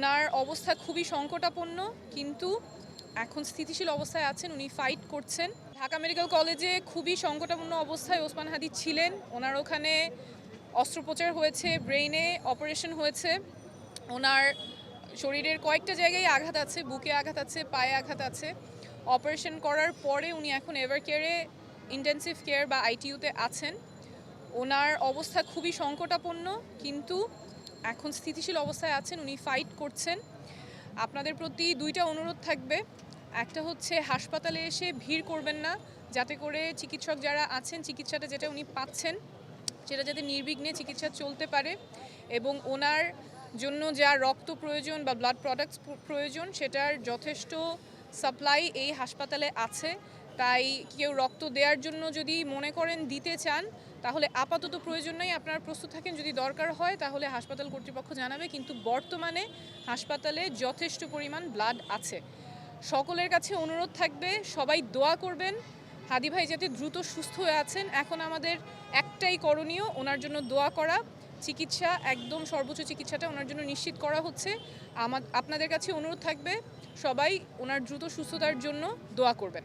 ওনার অবস্থা খুবই সংকটাপন্ন, কিন্তু এখন স্থিতিশীল অবস্থায় আছেন, উনি ফাইট করছেন। ঢাকা মেডিকেল কলেজে খুবই সংকটাপন্ন অবস্থায় ওসমান হাদি ছিলেন। ওনার ওখানে অস্ত্রোপচার হয়েছে ব্রেইনে অপারেশন হয়েছে। ওনার শরীরের কয়েকটা জায়গায় আঘাত আছে, বুকে আঘাত আছে, পায়ে আঘাত আছে। অপারেশন করার পরে উনি এখন এভার কেয়ারে ইন্টেন্সিভ কেয়ার বা আইটিইউতে আছেন। ওনার অবস্থা খুবই সংকটাপন্ন, কিন্তু এখন স্থিতিশীল অবস্থায় আছেন, উনি ফাইট করছেন। আপনাদের প্রতি দুইটা অনুরোধ থাকবে। একটা হচ্ছে, হাসপাতালে এসে ভিড় করবেন না, যাতে করে চিকিৎসক যারা আছেন, চিকিৎসাটা যেটা উনি পাচ্ছেন, সেটা যাতে নির্বিঘ্নে চিকিৎসা চলতে পারে এবং ওনার জন্য যা রক্ত প্রয়োজন বা ব্লাড প্রোডাক্টস প্রয়োজন, সেটার যথেষ্ট সাপ্লাই এই হাসপাতালে আছে। তাই কেউ রক্ত দেওয়ার জন্য যদি মনে করেন দিতে চান, তাহলে আপাতত প্রয়োজন নেই। আপনারা প্রস্তুত থাকেন, যদি দরকার হয়, তাহলে হাসপাতাল কর্তৃপক্ষ জানাবে, কিন্তু বর্তমানে হাসপাতালে যথেষ্ট পরিমাণ ব্লাড আছে। সকলের কাছে অনুরোধ থাকবে, সবাই দোয়া করবেন। হাদি ভাই যাতে দ্রুত সুস্থ হয়ে আছেন, এখন আমাদের একটাই করণীয়, ওনার জন্য দোয়া করা। চিকিৎসা, একদম সর্বোচ্চ চিকিৎসাটা ওনার জন্য নিশ্চিত করা হচ্ছে। আমার আপনাদের কাছে অনুরোধ থাকবে, সবাই ওনার দ্রুত সুস্থতার জন্য দোয়া করবেন।